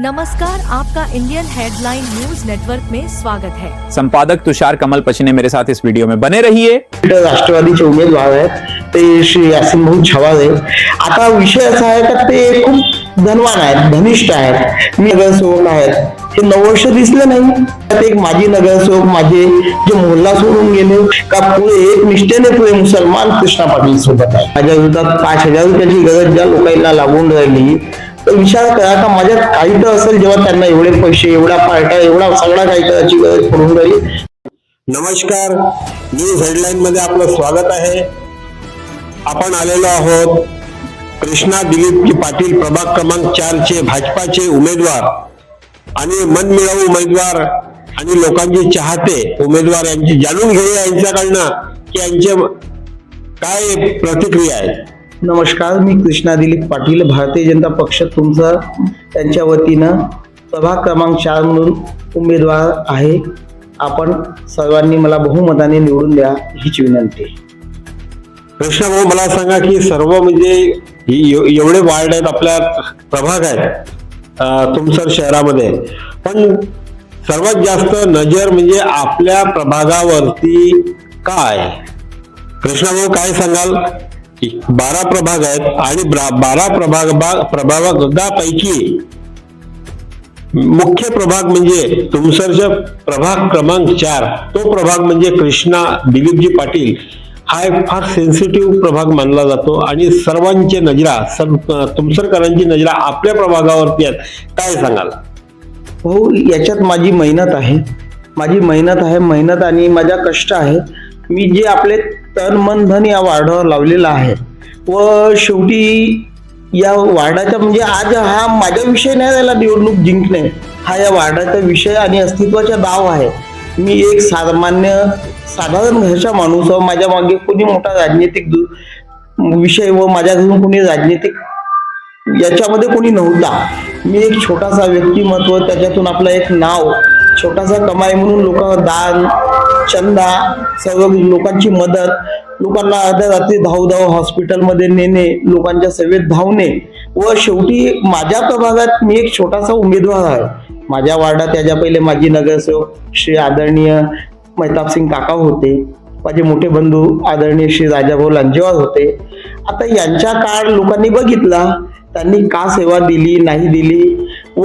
नमस्कार आपका Indian headline news network में स्वागत है। संपादक तुषार कमल पशिने मेरे साथ इस वीडियो में बने रहिए। राष्ट्रवादीचे उमेदवार आहेत ते श्री यासिन भाऊ छवादे आता विषय असा आहे का ते खूप धनवान आहेत धनिष्ठ आहेत मी नगरसेवक आहेत हे नऊ वर्ष दिसले नाही. त्यात एक माजी नगरसेवक माझे जे मोहल्ला सोडून गेले का पुढे एक निष्ठेने पुढे मुसलमान कृष्णा पाटील सोबत आहे. माझ्या विरोधात पाच हज़ार रुपयाची गरज ज्या लोकांना लागून राहिली तर विचार करा का माझ्यात काही तर असेल जेव्हा त्यांना एवढे पैसे एवढा पार्ट्या एवढा सगळा काही करायची गरज पडून जाईल. नमस्कार. न्यूज हेडलाईन मध्ये आपलं स्वागत आहे. आपण आलेलो आहोत कृष्णा दिलीपजी पाटील प्रभाग क्रमांक चार चे भाजपाचे उमेदवार आणि मनमिळाऊ उमेदवार आणि लोकांचे चाहते उमेदवार यांची. जाणून घेऊया यांच्याकडनं की यांचे काय प्रतिक्रिया आहेत. नमस्कार मी कृष्णा दिलीप पाटील भारतीय जनता पक्ष तुमचं त्यांच्या वतीनं सभा क्रमांक चार म्हणून उमेदवार आहे. आपण सर्वांनी मला बहुमताने निवडून द्या हीच विनंती. कृष्णा भाऊ मला सांगा की सर्व म्हणजे ही एवढे वार्ड आहेत आपल्या प्रभाग आहेत तुमसर शहरामध्ये. पण सर्वात जास्त नजर म्हणजे आपल्या प्रभागावरती काय? कृष्णा भाऊ काय सांगाल? बारा प्रभाग आहेत आणि बारा प्रभाग प्रभागापैकी मुख्य प्रभाग म्हणजे तुमसरच्या प्रभाग क्रमांक चार. तो प्रभाग म्हणजे कृष्णा दिलीपजी पाटील. हा एक फार सेन्सिटिव्ह प्रभाग मानला जातो आणि सर्वांची नजरा सर्व तुमसरकरांची नजरा आपल्या प्रभागावरती आहेत. काय सांगाल? हो याच्यात माझी मेहनत आहे. माझी मेहनत आहे मेहनत आणि माझा कष्ट आहे. मी जे आपले तन मन धन या वार्डावर लावलेला आहे. व शेवटी या वार्डाचा म्हणजे आज हा माझा विषय नाही झाला निवडणूक जिंकणे. हा या वार्डाचा विषय आणि अस्तित्वाचा दाव आहे. मी एक सामान्य साधारण घरचा माणूस माझ्या मागे कोणी मोठा राजनीतिक दु- विषय व माझ्या घरून कोणी राजनीतिक याच्यामध्ये कोणी नव्हता. मी एक छोटासा व्यक्तिमत्व त्याच्यातून आपलं एक नाव छोटासा कमाई म्हणून लोक दान चंदा सर्व लोकांची मदत लोकांना अर्ध्या रात्री धाव धाव हॉस्पिटलमध्ये नेणे लोकांच्या सेवेत धावणे. व शेवटी माझ्या प्रभागात मी एक छोटासा उमेदवार आहे. माझ्या वार्डात त्याच्या पहिले माजी नगरसेवक श्री आदरणीय मेहताबसिंग काका होते. माझे मोठे बंधू आदरणीय श्री राजाभाऊ लांजेवार होते. आता यांच्या काळ लोकांनी बघितला. त्यांनी का सेवा दिली नाही दिली? व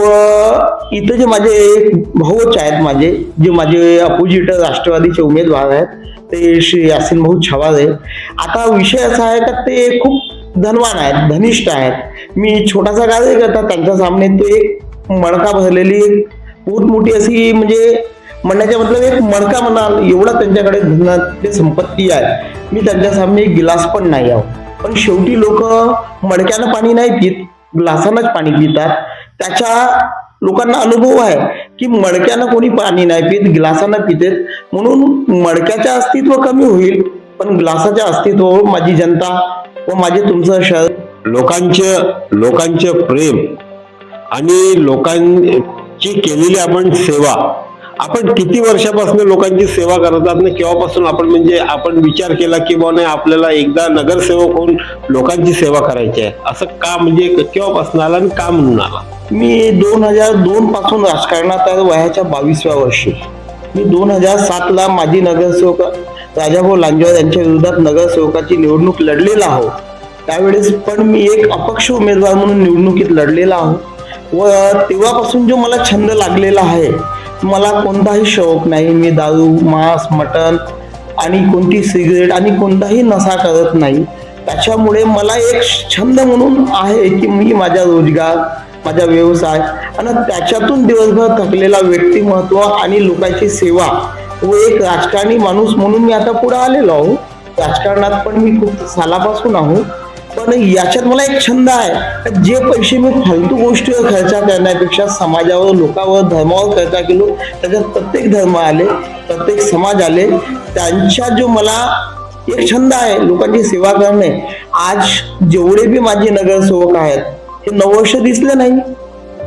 इथं जे माझे भाऊच आहेत माझे जे माझे अपोजिट राष्ट्रवादीचे उमेदवार आहेत ते श्री यासिन भाऊ छवादे आता विषय असा आहे का ते खूप धनवान आहेत धनिष्ठ आहेत. मी छोटासा कार्यकर्ता त्यांच्या सामने ते एक मणका भरलेली एक बहुत मोठी अशी म्हणजे म्हणण्याच्या मतलब एक मणका म्हणाल एवढा त्यांच्याकडे धनाची संपत्ती आहे. मी त्यांच्या सामने एक गिलास पण नाही आहो. पण शेवटी लोक मडक्यानं पाणी नाही पित ग्लासानंच पाणी पितात. त्याच्या लोकांना अनुभव आहे की मडक्यानं कोणी पाणी नाही पित ग्लासानं पितेत. म्हणून मडक्याचे अस्तित्व कमी होईल पण ग्लासाच्या अस्तित्वावर माझी जनता व माझे तुमचं शहर लोकांचे लोकांचे प्रेम आणि लोकांची केलेली आपण सेवा. आपण किती वर्षापासून लोकांची सेवा करत ना केव्हापासून आपण म्हणजे आपण विचार केला की बुवा नाही आपल्याला एकदा नगरसेवक होऊन लोकांची सेवा करायची आहे. असं का म्हणजे केव्हापासून आला आणि का म्हणून आला? मी दोन हजार दोन पासून राजकारणात आहे वयाच्या बावीसव्या वर्षी. मी दोन हजार सातला माजी नगरसेवक राजाभाऊ लांजेवार यांच्या विरोधात नगरसेवकाची निवडणूक लढलेला आहो. त्यावेळेस पण मी एक अपक्ष उमेदवार म्हणून निवडणुकीत लढलेला आहो. व तेव्हापासून जो मला छंद लागलेला आहे मला कोणताही शौक नाही. मी दारू मांस मटण आणि कोणती सिगरेट आणि कोणताही नशा करत नाही. त्याच्यामुळे मला एक छंद म्हणून आहे की मी माझा रोजगार माझा व्यवसाय आणि त्याच्यातून दिवसभर थकलेला व्यक्तिमत्व आणि लोकांची सेवा. व एक राजकारणी माणूस म्हणून मी आता पुढे आलेलो आहो. राजकारणात पण मी खूप सालापासून आहो. पण याच्यात मला एक छंद आहे. जे पैसे मी फालतू गोष्टीवर खर्च करण्यापेक्षा समाजावर लोकांवर धर्मावर खर्च केलो त्याच्यात प्रत्येक धर्म आले प्रत्येक समाज आले त्यांच्या जो मला एक छंद आहे लोकांची सेवा करणे. आज जेवढे बी माझे नगरसेवक आहेत हे नऊ वर्ष दिसले नाही.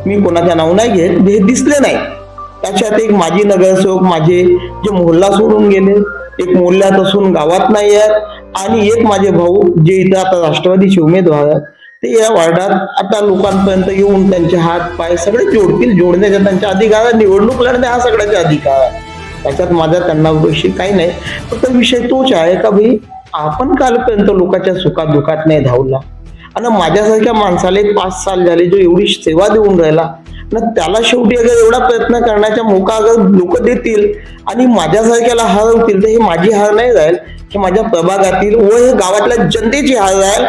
मी कोणाच्या नाव नाही घेत हे दिसले नाही. त्याच्यात एक माजी नगरसेवक माझे जे मोहल्ला सोडून गेले एक मोहल्ल्यात असून गावात नाही आहेत आणि एक माझे भाऊ जे इथं आता राष्ट्रवादीचे उमेदवार आहेत ते या वार्डात आता लोकांपर्यंत येऊन त्यांचे हात पाय सगळे जोडतील जोडण्याचा त्यांच्या अधिकार आहे. निवडणूक लढणे हा सगळ्याचा अधिकार आहे. त्याच्यात माझा त्यांना विषय काही नाही. फक्त विषय तोच आहे का भाई आपण कालपर्यंत लोकांच्या सुखात दुखात नाही धावला. आणि माझ्यासारख्या माणसाला एक पाच साल झाले जो एवढी सेवा देऊन राहिला. ना त्याला शेवटी अगर एवढा प्रयत्न करण्याचा मोका अगर लोक देतील आणि माझ्यासारख्याला हरवतील तर हे माझी हार नाही राहील हे माझ्या प्रभागातील व हे गावातल्या जनतेची हार राहील.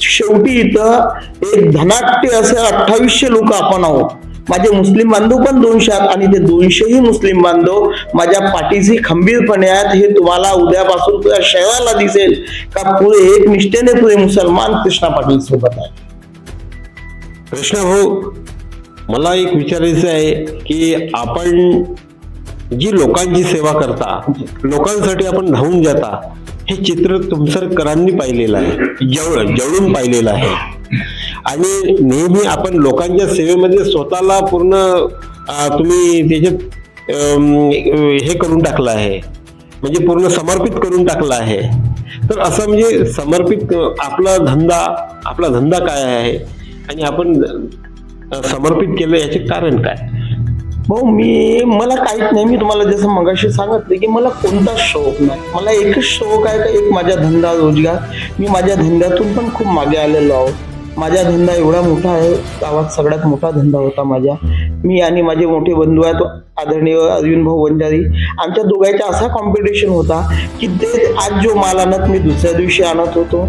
शेवटी इथं एक धनाट्य असे अठ्ठावीसशे लोक आपण आहोत. माझे मुस्लिम बांधव पण दोनशे आहेत आणि ते दोनशेही मुस्लिम बांधव माझ्या पाठीशी खंबीरपणे आहेत. हे तुम्हाला उद्यापासून तुझ्या शहराला दिसेल का पुरे एक निष्ठेने पुरे मुसलमान कृष्णा पाटील सोबत आहे कृष्णा भाऊ मला एक विचारायचं आहे की आपण जी लोकांची सेवा करता लोकांसाठी आपण धावून जाता हे चित्र तुमसरकरांनी पाहिलेलं आहे जवळ जवळून पाहिलेलं आहे. आणि नेहमी आपण लोकांच्या सेवेमध्ये स्वतःला पूर्ण तुम्ही त्याच्यात हे करून टाकलं आहे. म्हणजे पूर्ण समर्पित करून टाकलं आहे. तर असं म्हणजे समर्पित आपला धंदा आपला धंदा काय आहे? आणि आपण समर्पित केलं याचे कारण काय? भाऊ मी मला काहीच नाही. मी तुम्हाला जसं मगाशी सांगितलं की मला कोणताच शौक नाही. मला एकच शौक आहे का एक माझा धंदा रोजगार? मी माझ्या धंद्यातून पण खूप मागे आलेलो आहोत. माझा धंदा एवढा मोठा आहे गावात सगळ्यात मोठा धंदा होता माझा मी आणि माझे मोठे बंधू आहेत आदरणीय अरविंद भाऊ वंजारी. आमच्या दोघांचा असा कॉम्पिटिशन होता की ते आज जो माल आणत मी दुसऱ्या दिवशी आणत होतो.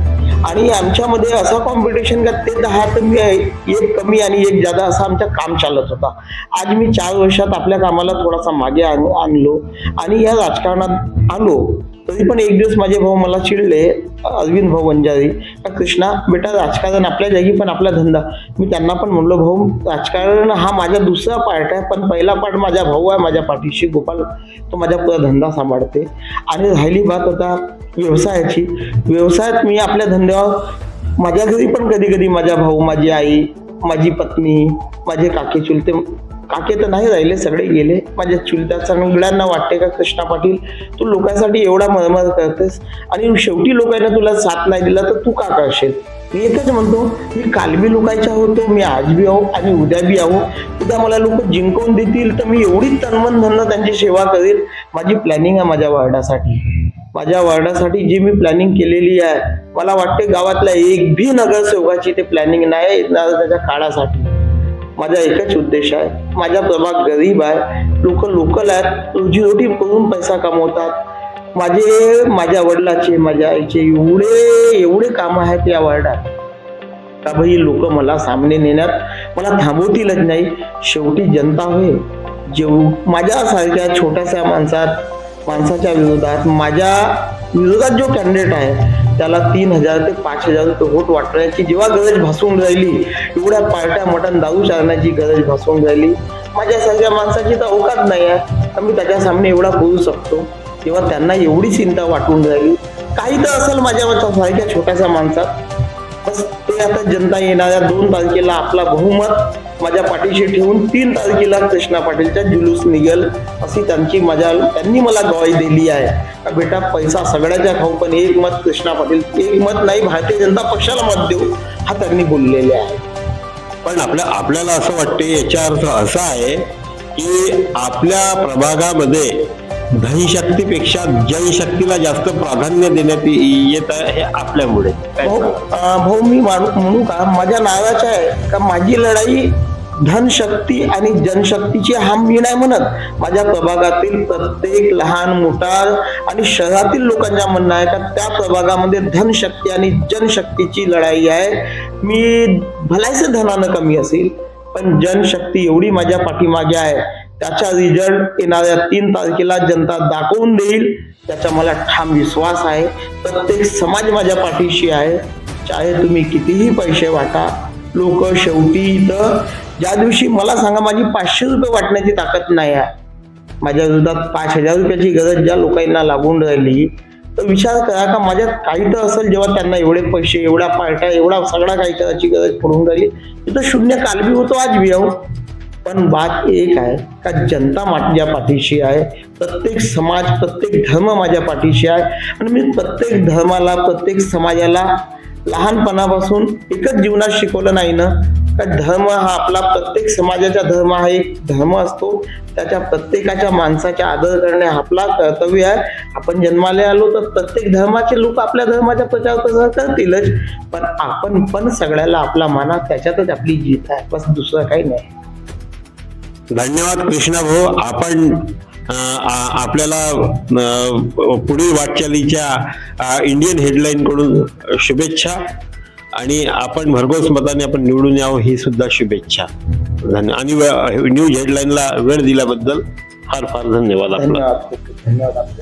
आणि आमच्यामध्ये असा कॉम्पिटिशन का ते दहा तर मी एक कमी आणि एक जादा असा आमचं काम चालत होता. आज मी चार वर्षात आपल्या कामाला थोडासा मागे आण आणलो. आणि या राजकारणात आलो. तरी पण एक दिवस माझे भाऊ मला चिडले अरविंद भाऊ वंजारी कृष्णा बेटा राजकारण आपल्या जागी पण आपला धंदा. मी त्यांना पण म्हणलो भाऊ राजकारण हा माझा दुसरा पार्ट आहे पण पहिला पार्ट माझा भाऊ आहे माझ्या पाठीशी गोपाल तो माझा पुरा धंदा सांभाळते. आणि राहिली बात आता व्यवसायाची. व्यवसायात मी आपल्या धंद्यावर माझ्या घरी पण कधी कधी माझा भाऊ माझी आई माझी पत्नी माझे काके चुलते काके तर नाही राहिले सगळे गेले. माझ्या चुलत्या सगळ्यांना वाटते का कृष्णा पाटील? तू लोकांसाठी एवढा मरमर करतेस आणि शेवटी लोकांना तुला साथ नाही दिला तर तू का करशील? मी एकच म्हणतो मी काल बी लोकांच्या होतो मी आज बी आहो आणि उद्या बी आहो. उद्या मला लोक जिंकवून देतील तर मी एवढी तन्मन धन त्यांची सेवा करेल. माझी प्लॅनिंग आहे माझ्या वार्डासाठी. माझ्या वार्डासाठी जी मी प्लॅनिंग केलेली आहे मला वाटते गावातल्या एक भी नगरसेवकाची ते प्लॅनिंग नाही येणार त्याच्या काळासाठी. माझा एकच उद्देश आहे. माझा प्रभाग गरीब आहे. लोक लोकल आहेत. रोजीरोटी करून पैसा कमवतात. माझे माझ्या वडिलाचे माझ्या आईचे एवढे एवढे काम आहेत या वार्डात का भाई लोक मला सामने नेण्यात मला थांबवतीलच नाही. शेवटी जनता होय जेव माझ्यासारख्या छोट्याशा माणसात माणसाच्या विरोधात माझ्या विरोधात जो कॅन्डिडेट आहे त्याला तीन हजार ते पाच हजार रुपये वोट वाटण्याची जेव्हा गरज भासून राहिली एवढ्या पार्ट्या मटण दारू चालण्याची गरज भासून राहिली. माझ्यासारख्या माणसाची तर औकात नाही आहे. तर मी त्याच्या सामने एवढा बोलू शकतो. तेव्हा त्यांना एवढी चिंता वाटून राहिली. काही तर असेल माझ्या सारख्या छोट्याशा माणसात. बस ते आता जनता येणाऱ्या दोन तारखेला आपला बहुमत माझ्या पाठीशी ठेवून तीन तारखेला कृष्णा पाटीलचा जुलूस निघेल अशी त्यांची माझ्या त्यांनी मला गवाही दिली आहे. का बेटा पैसा सगळ्याच्या खाऊ पण एक मत कृष्णा पाटील एक मत नाही भारतीय जनता पक्षाला मत देऊ हा त्यांनी बोललेले आहे. पण आपल्या आपल्याला असं वाटते याचा अर्थ असा आहे की आपल्या प्रभागामध्ये धनशक्तीपेक्षा जनशक्तीला जास्त प्राधान्य देण्यात येत आहे हे आपल्यामुळे. भाऊ मी म्हणू का माझ्या नावाचं आहे का माझी लढाई धनशक्ती आणि जनशक्तीची हा मी नाही म्हणत. माझ्या प्रभागातील प्रत्येक लहान मोठा आणि शहरातील लोकांच्या म्हणणं आहे का त्या प्रभागामध्ये धनशक्ती आणि जनशक्तीची लढाई आहे. मी भलायचं धनानं कमी असेल पण जनशक्ती एवढी माझ्या पाठीमागे आहे. त्याचा रिझल्ट येणाऱ्या तीन तारखेला जनता दाखवून देईल. त्याचा मला ठाम विश्वास आहे. प्रत्येक समाज माझ्या पाठीशी आहे. चाहे तुम्ही कितीही पैसे वाटा लोक शेवटी इथं ज्या दिवशी मला सांगा माझी पाचशे रुपये वाटण्याची ताकद नाही आहे. माझ्या विरोधात पाच हजार रुपयाची गरज ज्या लोकांना लागून राहिली तर विचार करा का माझ्यात काही तर असेल जेव्हा त्यांना एवढे पैसे एवढा पार्ट्या एवढा सगळा काही करायची गरज पडून राहिली. तिथं शून्य काल बी होतो आज बी आहो पण बात एक आहे का जनता माझ्या पाठीशी आहे प्रत्येक समाज प्रत्येक धर्म माझ्या पाठीशी आहे. आणि मी प्रत्येक धर्माला प्रत्येक समाजाला लहानपणापासून एकच जीवनात शिकवलं नाही ना? का धर्म हा आपला प्रत्येक समाजाचा धर्म हा एक धर्म असतो. त्याच्या प्रत्येकाच्या माणसाचा आदर करणे हा आपला कर्तव्य आहे. आपण जन्माला आलो तर प्रत्येक धर्माचे लोक आपल्या धर्माचा प्रचार प्रसार करतीलच. पण आपण पण सगळ्याला आपला माना त्याच्यातच आपली जीत आहे. बस दुसरं काही नाही. धन्यवाद कृष्णा भाऊ. आपण आपल्याला पुढील वाटचालीच्या इंडियन हेडलाईन कडून शुभेच्छा. आणि आपण भरघोस मताने आपण निवडून यावं ही सुद्धा शुभेच्छा. धन्य आणि न्यूज हेडलाईनला वेळ दिल्याबद्दल फार फार धन्यवाद आपला. धन्यवाद.